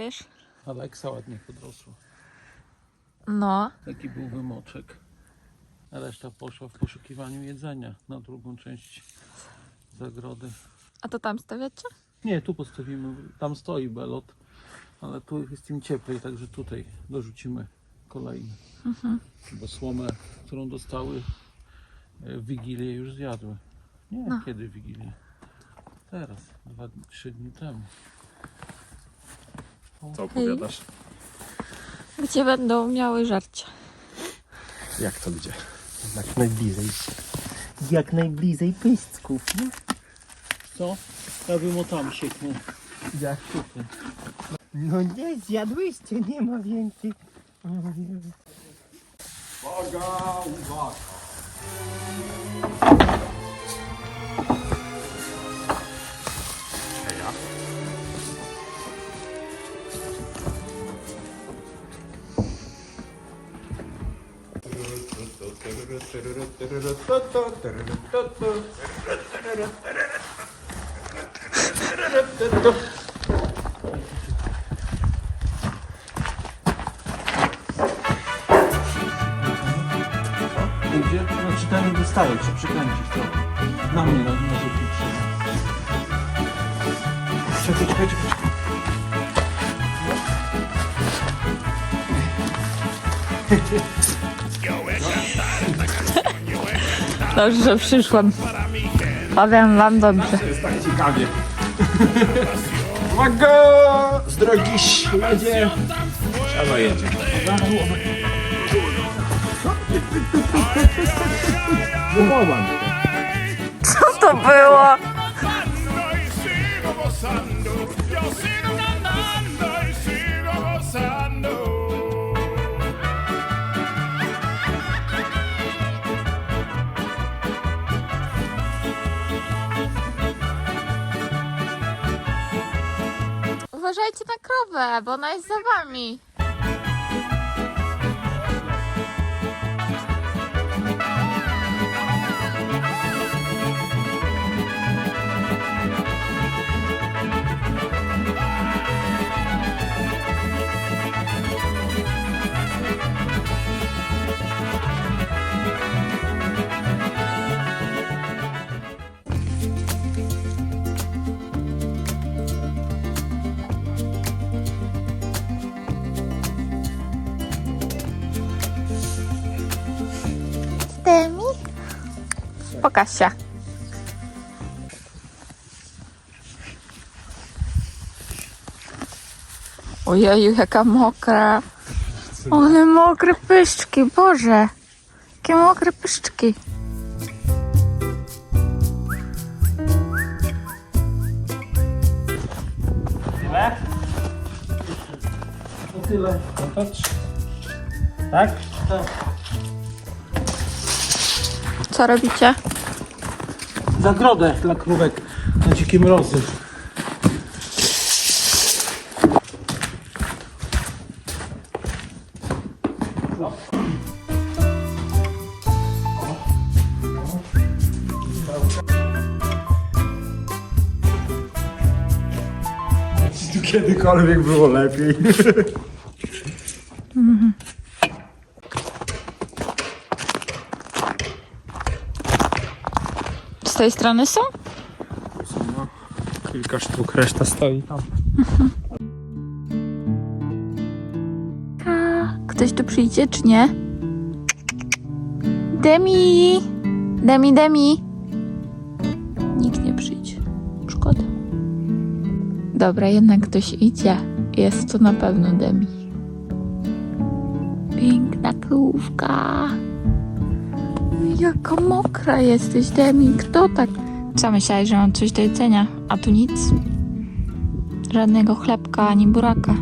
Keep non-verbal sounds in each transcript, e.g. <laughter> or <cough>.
powiesz? Aleksa ładnie podrosła. No. Taki był wymoczek. Reszta poszła w poszukiwaniu jedzenia na drugą część zagrody. A to tam stawiacie? Nie, tu postawimy, tam stoi belot, ale tu jest im cieplej, także tutaj dorzucimy kolejny. Bo słomę, którą dostały e, w Wigilię już zjadły. Nie, No. kiedy Wigilię? Teraz, dwa, trzy dni temu. Co opowiadasz? Gdzie będą miały żarcie. Jak to gdzie? Jak najbliżej. Jak najbliżej nie? Co? Ja bym o tam sieknął. Jak Tutaj. No nie, zjadłyście, nie ma więcej. Gdzie? Znaczy ten wystaje, czy przykręcić to? Na mnie, na, na zupi Czekaj, czekaj, czekaj. Dobrze, że przyszłam. Powiem wam dobrze. Jest tak ciekawie. <laughs> Uwaga! Z drogi śledzie. Siano jedzie. <laughs> Co to było? Uważajcie na krowę, bo ona jest za wami. Pokaż się. Ojeju, jaka mokra. Ale mokre pyszczki, Boże. Jakie mokre pyszczki. To tyle. No patrz. Tak? Co robicie? Zagrodę dla krówek na dzikie mrozy. Tu kiedykolwiek było lepiej. Z tej strony są? Kilka sztuk, reszta stoi tam. A, Ktoś tu przyjdzie, czy nie? Demi! Demi, Demi! Nikt nie przyjdzie. Szkoda. Dobra, jednak ktoś idzie. Jest to na pewno Demi. Piękna krówka. Jaka mokra jesteś, Demi. Kto tak? Co myślałeś, że mam coś do jedzenia? A tu nic. Żadnego chlebka ani buraka.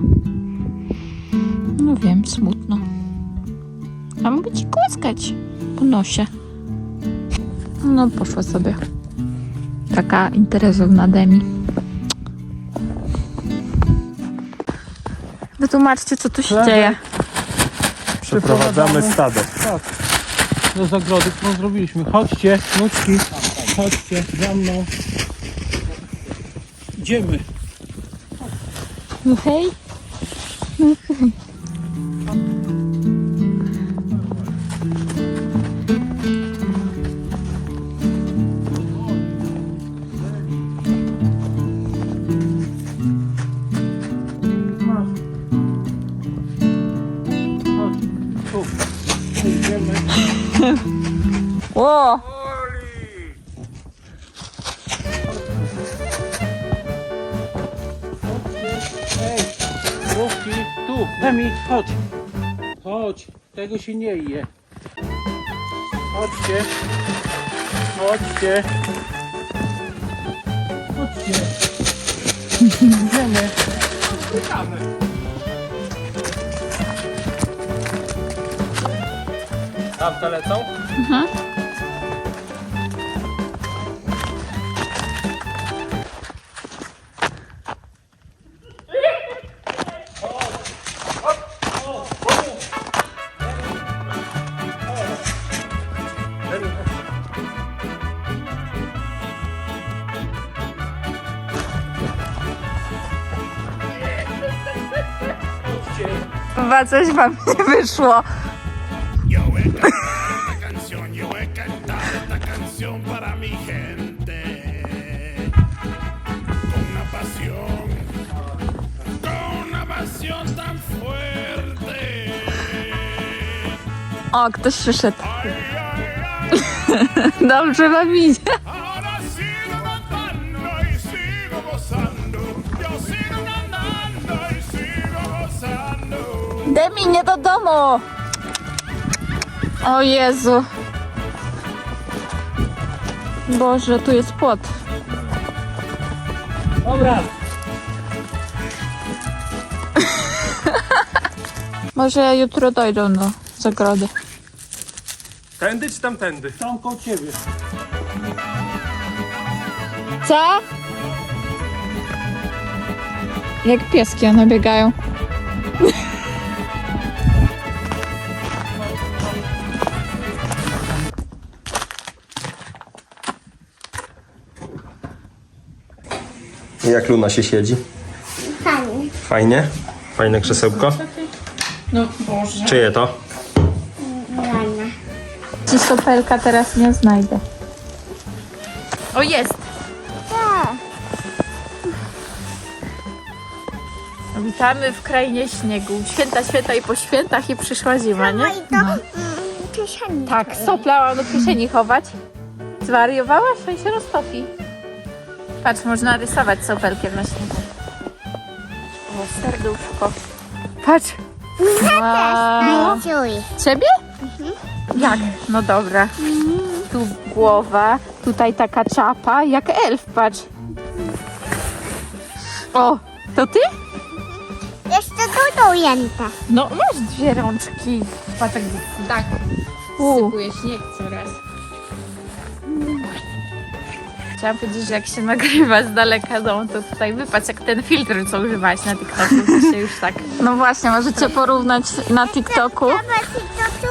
No wiem, smutno. A mogę ci głaskać po nosie. No, poszła sobie. Taka interesowna Demi. Wytłumaczcie, co tu się dzieje. Przeprowadzamy stado. Tak. Do zagrody, którą zrobiliśmy. Chodźcie, nuczki. Chodźcie, za mną. Idziemy. Hej, Tu. Tego się nie je. Chodźcie. Chodźcie. Chodźcie. Idziemy. Tam te lecą? Chodźcie. Con una pasión tan fuerte. O, ktoś przyszedł. <laughs> Dobrze wam idzie. Demi, nie do domu! O Jezu. Boże, tu jest płot. Dobra. <laughs> Może jutro dojdą do zagrody. Tędy czy tamtędy? Są koło ciebie. Co? Jak pieski one biegają. Jak Luna się siedzi? Fajnie. Fajnie? Fajne krzesełko? No Boże. Czyje to? Rana. Ci sopelka teraz nie znajdę. O, jest! Tak. Witamy w krainie śniegu. Święta, święta i po świętach i przyszła zima, No nie? i to mm, kieszeni. Tak, sopla mam do kieszeni chować. Zwariowałaś? On się roztopi. Patrz, można rysować sopelkiem na śniegu. O, serduszko. Patrz. Wow. Czuj. Ciebie? Jak? No dobra. Tu głowa, tutaj taka czapa, jak elf, patrz. O, to ty? Jeszcze tu ujęte. No, masz dwie rączki. Patrz, tak. Sypuje śnieg coraz. Chciałam powiedzieć, że jak się nagrywa z daleka, no to tutaj wypatrz jak ten filtr, co używałaś na TikToku, to się już tak... No właśnie, możecie porównać na TikToku,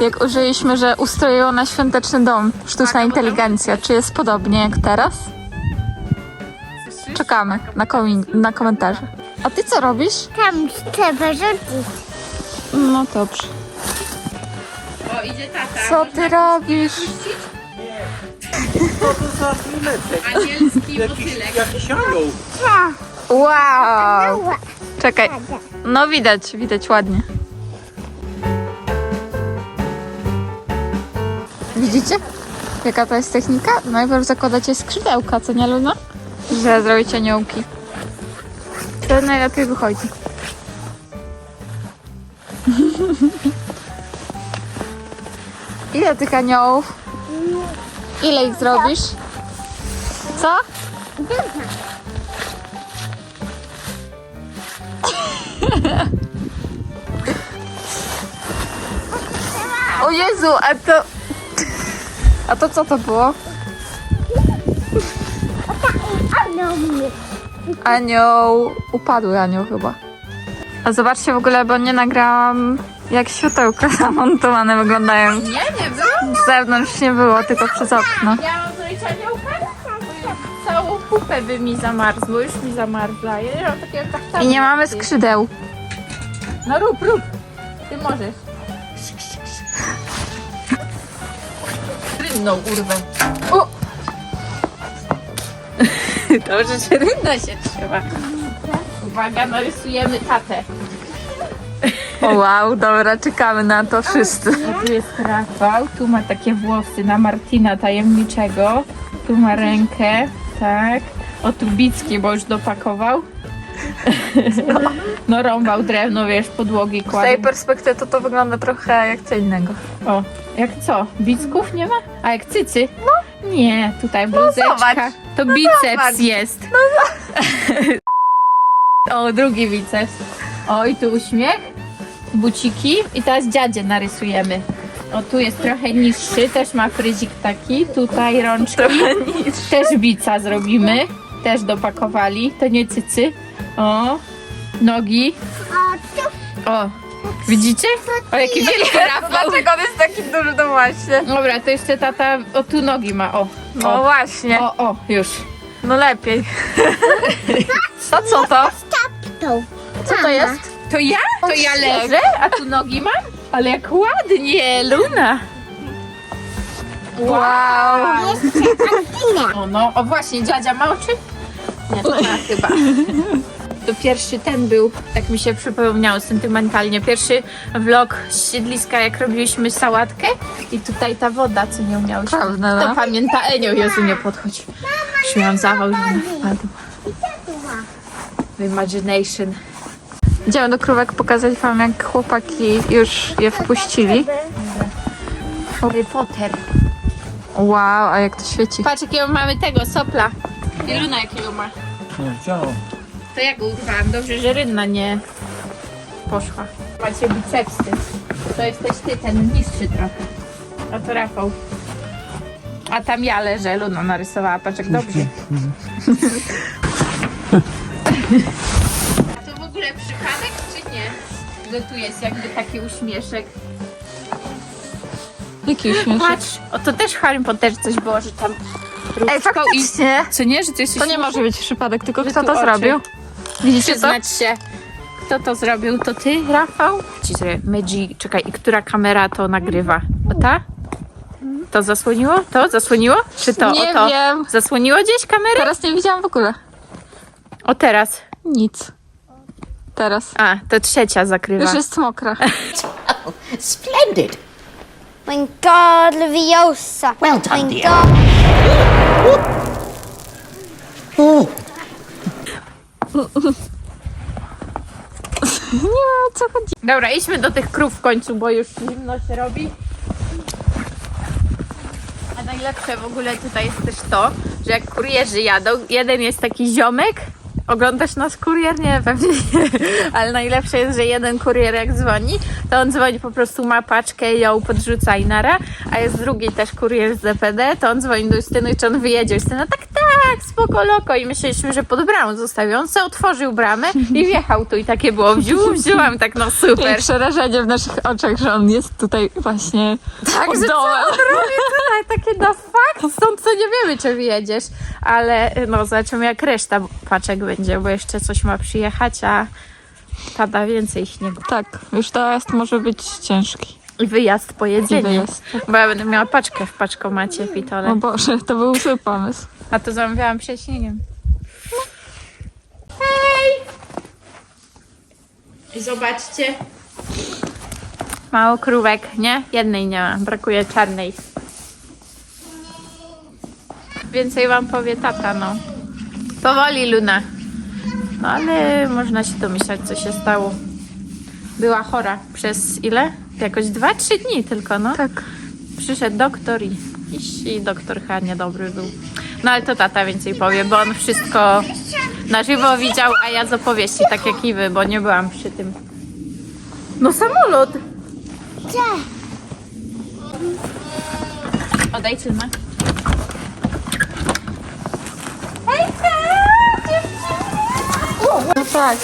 jak użyliśmy, że ustroiło na świąteczny dom sztuczna inteligencja. Czy jest podobnie jak teraz? Czekamy na, komi- na komentarze. A ty co robisz? Tam chcę wyrzucić. No dobrze. O, idzie tata. Co ty robisz? Co to za filmeczek? Anielski motylek. jakiś anioł. Wow! Czekaj. No widać, widać ładnie. Widzicie? Jaka to jest technika? Najpierw zakładacie skrzydełka, co nie Luna? Że zrobić aniołki. To najlepiej wychodzi. <laughs> Ile tych aniołów? Ile ich zrobisz? Co? O Jezu, a to... A to co to było? Anioł... Upadły anioł chyba. A zobaczcie w ogóle, bo nie nagrałam jak światełka <laughs> zamontowane wyglądają. Nie, nie było. Z zewnątrz nie było, tylko przez okno. Ja mam aniołka? Całą kupę by mi zamarzło, już mi zamarzła. Ja nie mam takiego tak I nie mamy skrzydeł. No rób, rób. Ty możesz. Rynną urwę. O! Dobrze, że rynna się trzyma. Uwaga, narysujemy tatę. O wow, dobra, czekamy na to wszyscy. Tu jest Rafał, tu ma takie włosy na Martina tajemniczego. Tu ma rękę, tak. O tu Bicki, bo już dopakował. No rąbał drewno, wiesz, podłogi Z tej perspektywy to to wygląda trochę jak co innego. O, jak co? Bicków nie ma? A jak cycy? No. Nie, tutaj bluzeczka. zobacz. to biceps zobacz. jest. <laughs> o, drugi biceps. O, i tu uśmiech, buciki i teraz dziadzie narysujemy. O, tu jest trochę niższy, też ma fryzik taki, tutaj rączki. Też bica zrobimy, też dopakowali, to nie cycy. O, nogi. A tu O, widzicie? O, jaki wielki <laughs> Rafał. Dlaczego on jest taki duży, to właśnie. Dobra, to jeszcze tata, o tu nogi ma, o. No O, właśnie. o, o już. No lepiej. <laughs> To co to? Co to jest? To ja? To ja leżę, a tu nogi mam? Ale jak ładnie, Luna. Wow. O no, o właśnie, dziadzia ma oczy? Nie, to ma chyba. To pierwszy ten był, tak mi się przypomniało sentymentalnie, pierwszy vlog z siedliska, jak robiliśmy sałatkę i tutaj ta woda, co nie umiałyśmy. Prawda, To no. pamięta Enio, Jezu, nie podchodź. Już miałam zawał, że ona wpadła. W Imagination. Idziemy do krówek pokazać wam jak chłopaki już je wpuścili. Harry Potter. Wow, a jak to świeci. Patrz, jakiego mamy tego, sopla. I Luna jakiego ma. No widziałem. To ja go urwałam. Dobrze, że rynna nie poszła. Macie bicepsy. To jesteś ty, ten niższy trochę. A to Rafał. A tam ja leżę, Luna narysowała. Patrz jak dobrze. <laughs> Ogóle przypadek, czy nie? Że tu jest jakby taki uśmieszek. Jaki uśmiech. Patrz, o to też w Harry Potterze coś było, że tam Ej, różdżką i... faktycznie. Co nie, że to jest To nie może być przypadek, tylko Że kto tu to oczy. zrobił? Widzicie to? Przyznać się, kto to zrobił, to ty, Rafał? Ci Magi, czekaj, i która kamera to nagrywa? O ta? To zasłoniło? To zasłoniło? Czy to? Nie o to? wiem. Zasłoniło gdzieś kamerę? Teraz nie widziałam w ogóle. O teraz. Nic. Teraz. A, to trzecia zakrywa. Już jest mokra. <laughs> Splendid. My God, Leviosa. Well done, My dear. God. Oh, Nie wiem o co chodzi. Dobra, idźmy do tych krów w końcu, bo już zimno się robi. A najlepsze w ogóle tutaj jest też to, że jak kurierzy jadą, jeden jest taki ziomek, oglądasz nas kurier? Nie, pewnie nie, ale najlepsze jest, że jeden kurier jak dzwoni, to on dzwoni po prostu ma paczkę i ją podrzuca i nara, a jest drugi też kurier z DPD, to on dzwoni do Justyny, czy on wyjedzie. Justyna, tak, tak, spoko, loko i myśleliśmy, że pod bramą zostawił. On sobie otworzył bramę i wjechał tu i takie było, wziął, wziąłam, tak no I super. przerażenie w naszych oczach, że on jest tutaj właśnie Tak, pod że co on robi tutaj? Takie the fuck? Stąd co nie wiemy, czy wyjedziesz. Ale no, zobaczymy jak reszta paczek będzie, bo jeszcze coś ma przyjechać, a pada więcej śniegu. Tak, już teraz może być ciężki. I wyjazd po I jedzenie. wyjazd. Bo ja będę miała paczkę w paczkomacie, pitole. O Boże, to był zły pomysł. A to zamawiałam przed śniegiem. Hej! I zobaczcie. Mało krówek, nie? Jednej nie ma, brakuje czarnej. Więcej wam powie tata, no. Powoli, Luna. No ale można się domyślać, co się stało. Była chora przez ile? Jakoś dwa, trzy dni tylko, no. Tak. Przyszedł doktor i, i doktor chyba niedobry był. No ale to tata więcej powie, bo on wszystko na żywo widział, a ja z opowieści, tak jak i wy, bo nie byłam przy tym. No samolot! Gdzie? Odej cylmę. No tak.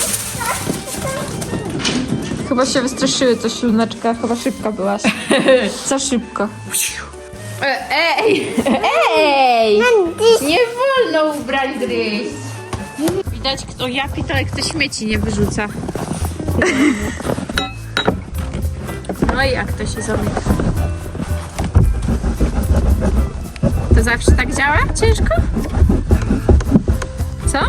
Chyba się wystraszyły coś, luneczka. Chyba szybka byłaś. <laughs> Za szybko. E, Ej! <laughs> Ej! Nie wolno ubrań gryźć! Widać, kto ja pitole, kto śmieci nie wyrzuca. No i jak to się zamyka? To zawsze tak działa? Ciężko? Co?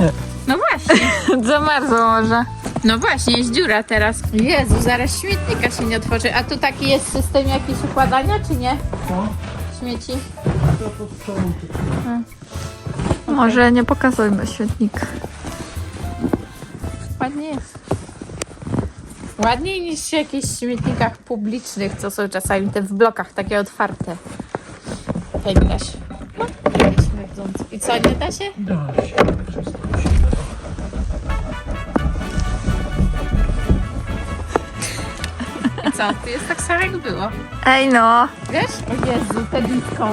Nie. No właśnie. <laughs> Zamarzło może. No właśnie, jest dziura teraz. Jezu, zaraz śmietnika się nie otworzy. A tu taki jest system jakiś układania, czy nie? śmieci? To. Może nie pokazujmy świetnika. Ładnie jest. Ładniej niż w jakichś śmietnikach publicznych, co są czasami te w blokach takie otwarte. Pamiętasz? No. I co, nie da się? Da się, wszystko się da. 90. Jest tak samo jak było. Ej no. Wiesz? O Jezu, te disco.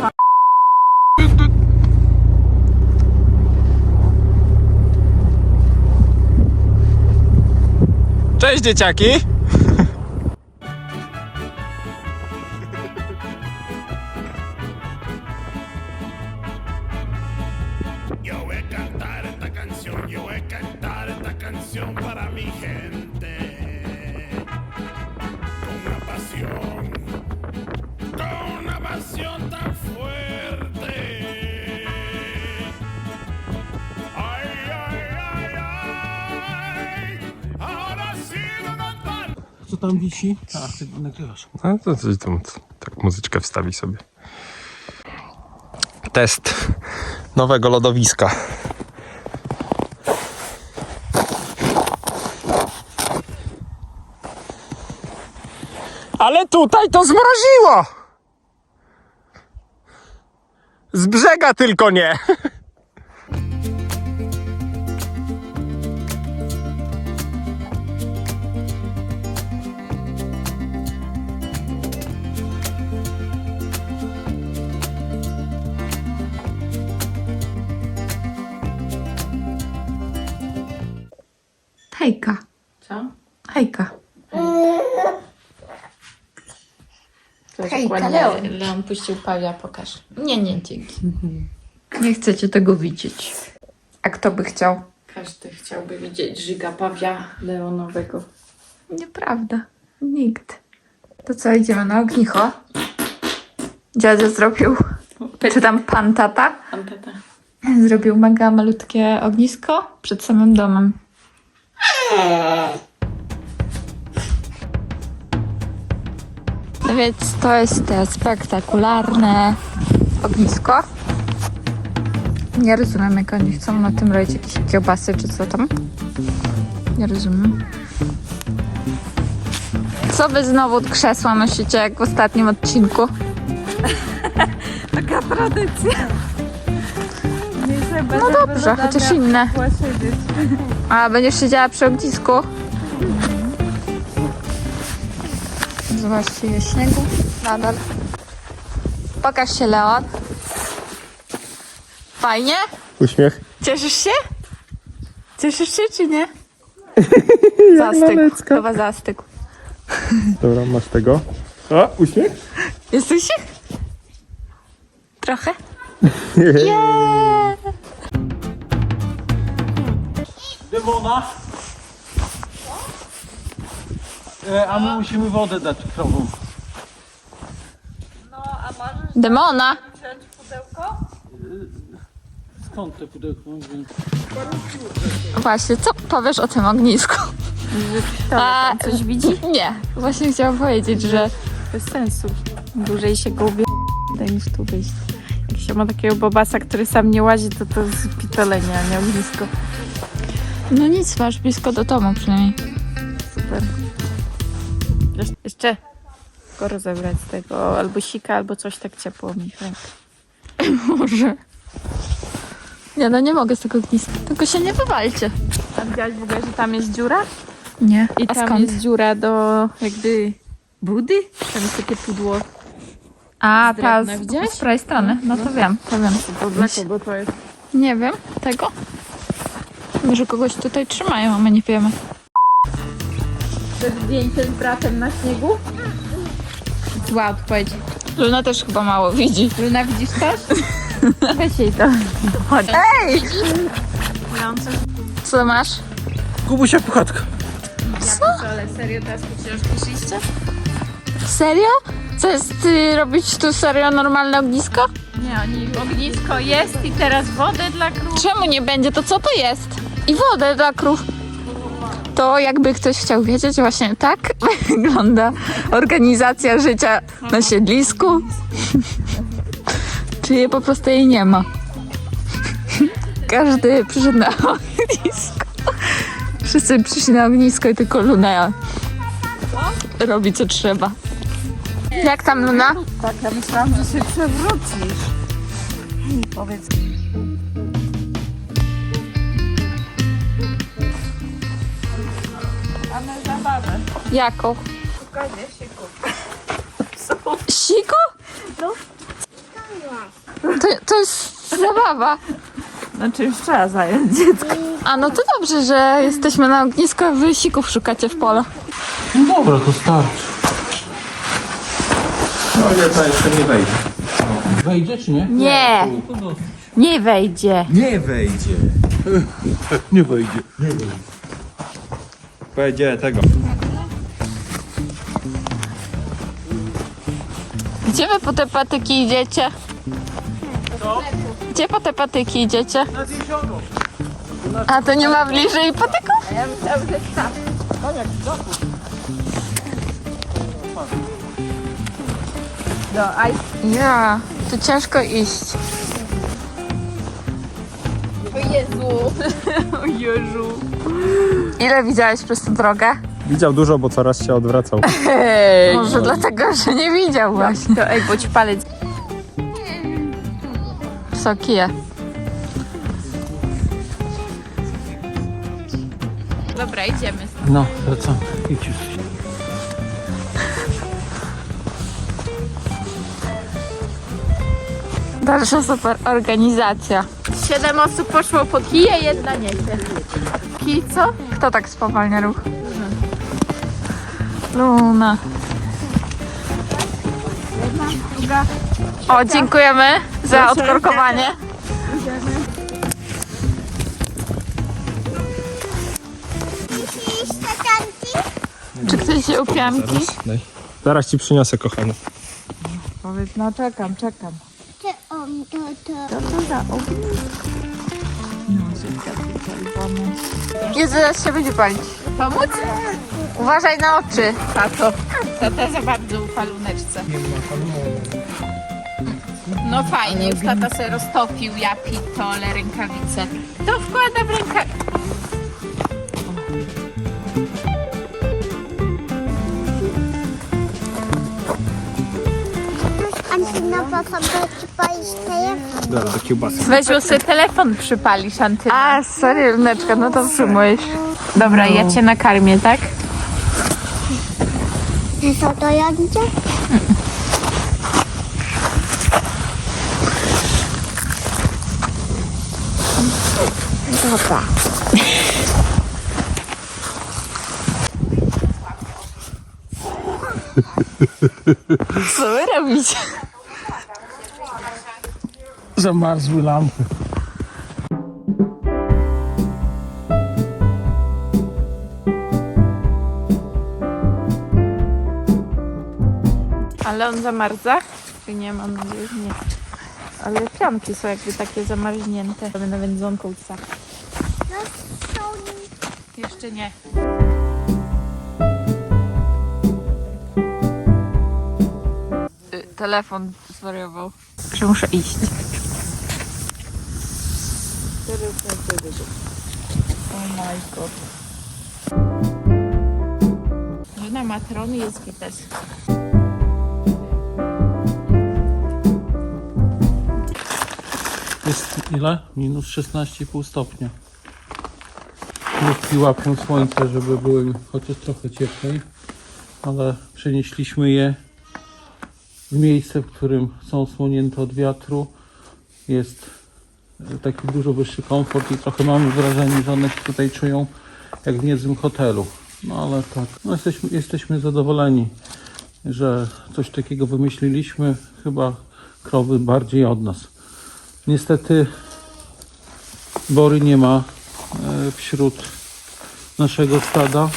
Cześć dzieciaki! Wisi? A, ty nagrywasz. No to coś tam, tak muzyczkę wstawi sobie. Test nowego lodowiska. Ale tutaj to zmroziło! Z brzega tylko nie! <laughs> Hejka. Co? Hejka. Hejka, Leon. Leon puścił Pawia, pokaż. Nie, nie, dzięki. Nie chcecie tego widzieć. A kto by chciał? Każdy chciałby widzieć żyga Pawia Leonowego. Nieprawda. Nikt. To co, idziemy na ognicho? Dziadzio zrobił, czy tam pan tata, Pan tata. zrobił mega malutkie ognisko przed samym domem. No więc to jest te spektakularne ognisko. Nie rozumiem, jak oni chcą na tym robić jakieś kiełbasy czy co tam. Nie rozumiem. Co wy znowu krzesła nosicie jak w ostatnim odcinku? <laughs> Taka tradycja. No dobrze, chociaż inne. A będziesz siedziała przy ognisku? Zobaczcie, jest śniegu nadal. Pokaż się, Leon. Fajnie? Uśmiech. Cieszysz się? Cieszysz się, czy nie? <laughs> Zastygł, chyba zastygł. Dobra, masz tego. A, uśmiech? Jesteś się? Trochę? <laughs> Yeah! Demona! E, a my musimy wodę dać krowom. Demona! Skąd te pudełko? Wiem. Właśnie, co powiesz o tym ognisku? A, Coś widzi? Nie, właśnie chciałam powiedzieć, że Bez sensu. Dłużej się go ubie... niż tu wyjść. Jak się ma takiego bobasa, który sam nie łazi, to to jest pitolenie, a nie ognisko. No nic, masz blisko do domu przynajmniej. Super. Jesz- Jeszcze go rozebrać z tego albo sika, albo coś tak ciepło mi w rękę. <laughs> Może. Nie, no nie mogę z tego ogniska. Tylko się nie wywalcie. A widziałaś w ogóle, że tam jest dziura? Nie, I a tam skąd? jest dziura do jakby budy? Tam jest takie pudło. A, ta z, z prawej strony. No to wiem, to wiem. Dla kogo to jest? Nie wiem tego. Może kogoś tutaj trzymają, a my nie wiemy. Te zdjęcie z bratem na śniegu? Zła odpowiedź. Luna też chyba mało widzi. Luna, widzisz też? <laughs> Weź jej to. Ej! Miałam coś Co masz? Kubusia puchatka. Ale serio teraz po książki szliście? Serio? Co jest, y, robić tu serio normalne ognisko? Nie, oni ognisko jest i teraz wodę dla krów. Czemu nie będzie? To co to jest? I wodę dla krów. To jakby ktoś chciał wiedzieć, właśnie tak <laughs> wygląda organizacja życia na siedlisku. <laughs> Czy po prostu jej nie ma. <laughs> Każdy przyszedł na ognisko. Wszyscy przyszli na ognisko i tylko Luna robi co trzeba. Jak tam Luna? Tak, ja myślałam, że się przewrócisz. Powiedz. Mamy Jaką? Szukanie siku. Siku? To, to jest zabawa. No czymś trzeba zająć dziecko. A no to dobrze, że jesteśmy na ognisku, a wy sików szukacie w pole. No dobra, to starczy. No nie, to jeszcze nie wejdzie. Wejdzie czy nie? Nie, To dosyć. nie wejdzie. Nie wejdzie. <laughs> Nie wejdzie. Wejdzie tego. Gdzie wy po te patyki idziecie? Gdzie po te patyki idziecie? A to nie ma bliżej patyków? Ja myślałam, że tam. No, a Ja, to ciężko iść. o Jezu. O Jezu. Ile widziałeś przez tę drogę? Widział dużo, bo coraz się odwracał. <laughs> Może dlatego, że nie widział właśnie. To ej, bo ci palec. Co kije? Dobra, idziemy. No, wracamy. Idź już. Dalsza super organizacja. Siedem osób poszło po kije, jedna nie chce. Kij co? Kto tak spowalnia ruch? Luna. O, dziękujemy za odkorkowanie. Czy ktoś się upiamki? Daj. Zaraz ci przyniosę, kochany. Powiedz, no czekam, czekam. Czy on to to? Co to za ognisko? Jezu, zaraz się będzie palić. Pomóc? Uważaj na oczy. Tato. Tata za bardzo ufa luneczce. No fajnie, już tata sobie roztopił, ja pitole, rękawice. To wkłada w rękę. Antynowa sobie palić telefon. Zaraz do kiełbasy. Weź sobie telefon przypali, Szantyna. A, sorry, Luneczka, no to przyjmujesz. Dobra, ja cię nakarmię, tak? Co to jadzie? Dobra. Co wy robicie? Zamarzły lampy. Ale on zamarza? Nie? Mam nadzieję, że nie. Ale pianki są jakby takie zamarznięte. Będę wędzonką psa. No są Jeszcze nie. Y, Telefon zwariował. Że muszę iść. Oh my. Żona matrony jest widać. Jest ile? Minus 16,5 stopnia. Nóżki łapią słońce, żeby były chociaż trochę cieplej, ale przenieśliśmy je w miejsce, w którym są słonięte od wiatru. Jest taki dużo wyższy komfort i trochę mamy wrażenie, że one się tutaj czują jak w niezłym hotelu. No ale tak, no jesteśmy, jesteśmy zadowoleni, że coś takiego wymyśliliśmy. Chyba krowy bardziej od nas. Niestety Bory nie ma e, wśród naszego stada.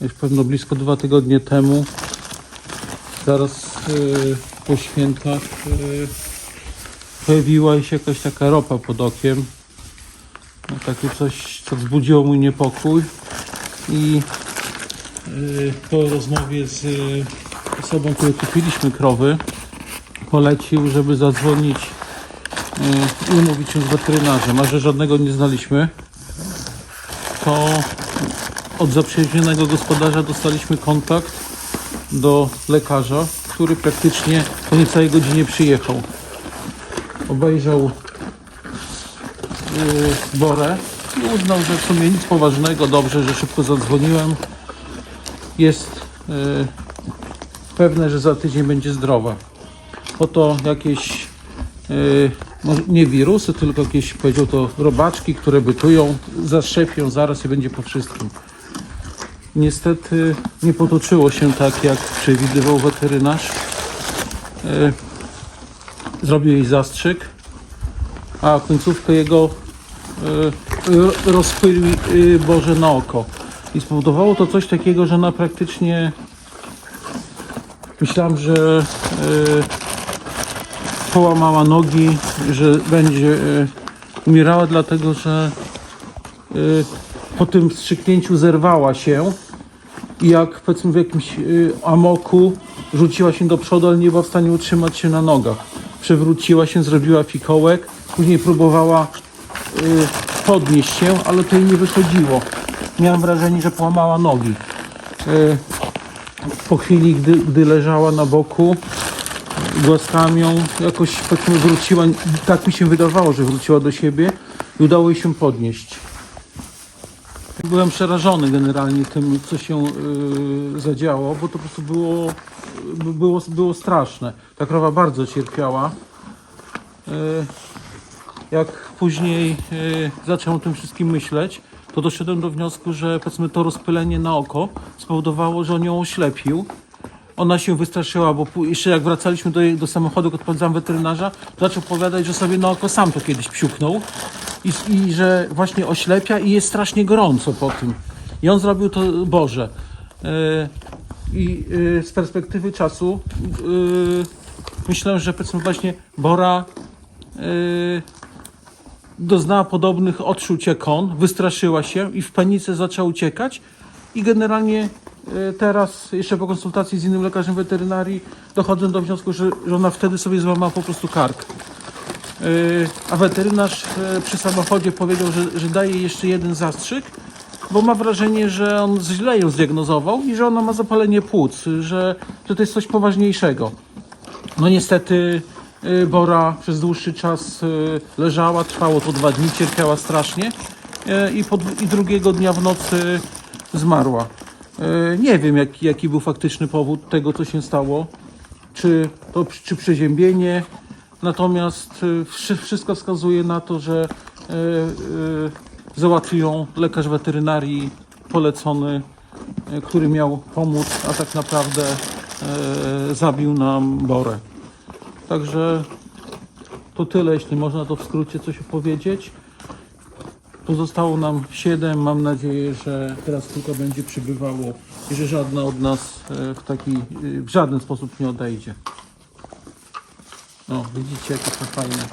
Już pewno blisko dwa tygodnie temu zaraz y, po świętach y, pojawiła się jakaś taka ropa pod okiem. No, takie coś, co wzbudziło mój niepokój. I y, po rozmowie z y, osobą, której kupiliśmy krowy, polecił, żeby zadzwonić y, i umówić się z weterynarzem, a że żadnego nie znaliśmy, to od zaprzyjaźnionego gospodarza dostaliśmy kontakt do lekarza, który praktycznie po niecałej godzinie przyjechał. Obejrzał yy, Borę i uznał, że w sumie nic poważnego, dobrze, że szybko zadzwoniłem. Jest yy, pewne, że za tydzień będzie zdrowa. Oto jakieś może nie wirusy, tylko jakieś, powiedział to, robaczki, które bytują, zaszczepią zaraz i będzie po wszystkim. Niestety nie potoczyło się tak, jak przewidywał weterynarz. Zrobił jej zastrzyk, a końcówkę jego e, ro- rozpylił e, Boże na oko. I spowodowało to coś takiego, że ona praktycznie myślałem, że e, połamała nogi, że będzie e, umierała, dlatego że e, po tym wstrzyknięciu zerwała się i jak powiedzmy w jakimś y, amoku rzuciła się do przodu, ale nie była w stanie utrzymać się na nogach. Przewróciła się, zrobiła fikołek, później próbowała y, podnieść się, ale to jej nie wychodziło. Miałem wrażenie, że połamała nogi. Y, po chwili, gdy, gdy leżała na boku, głaskałem ją, jakoś powiedzmy wróciła, tak mi się wydawało, że wróciła do siebie i udało jej się podnieść. Byłem przerażony generalnie tym, co się yy, zadziało, bo to po prostu było, by- było, było straszne. Ta krowa bardzo cierpiała. Yy, jak później yy, zacząłem o tym wszystkim myśleć, to doszedłem do wniosku, że powiedzmy to rozpylenie na oko spowodowało, że on ją oślepił. Ona się wystraszyła, bo jeszcze jak wracaliśmy do, do samochodu, jak odprowadzałem weterynarza, to zaczął powiadać, że sobie na oko sam to kiedyś psiuknął i, i że właśnie oślepia i jest strasznie gorąco po tym. I on zrobił to Boże. Yy, I yy, z perspektywy czasu yy, myślę, że powiedzmy właśnie Bora doznała podobnych odczuć jak on, wystraszyła się i w panice zaczęła uciekać i generalnie e, teraz, jeszcze po konsultacji z innym lekarzem weterynarii, dochodzę do wniosku, że ona wtedy sobie złamała po prostu kark. E, A weterynarz e, przy samochodzie powiedział, że, że daje jeszcze jeden zastrzyk, bo ma wrażenie, że on źle ją zdiagnozował i że ona ma zapalenie płuc, że, że to jest coś poważniejszego. No niestety y, Bora przez dłuższy czas leżała, trwało to dwa dni, cierpiała strasznie i, pod, i drugiego dnia w nocy zmarła. Nie wiem jaki, jaki był faktyczny powód tego, co się stało. Czy to czy przeziębienie, natomiast y, wszy- wszystko wskazuje na to, że y, y, załatwił ją lekarz weterynarii polecony, który miał pomóc, a tak naprawdę zabił nam Borę. Także to tyle, jeśli można to w skrócie coś opowiedzieć. Pozostało nam 7. Mam nadzieję, że teraz tylko będzie przybywało i że żadna od nas w taki w żaden sposób nie odejdzie. No, widzicie, jakie są fajne.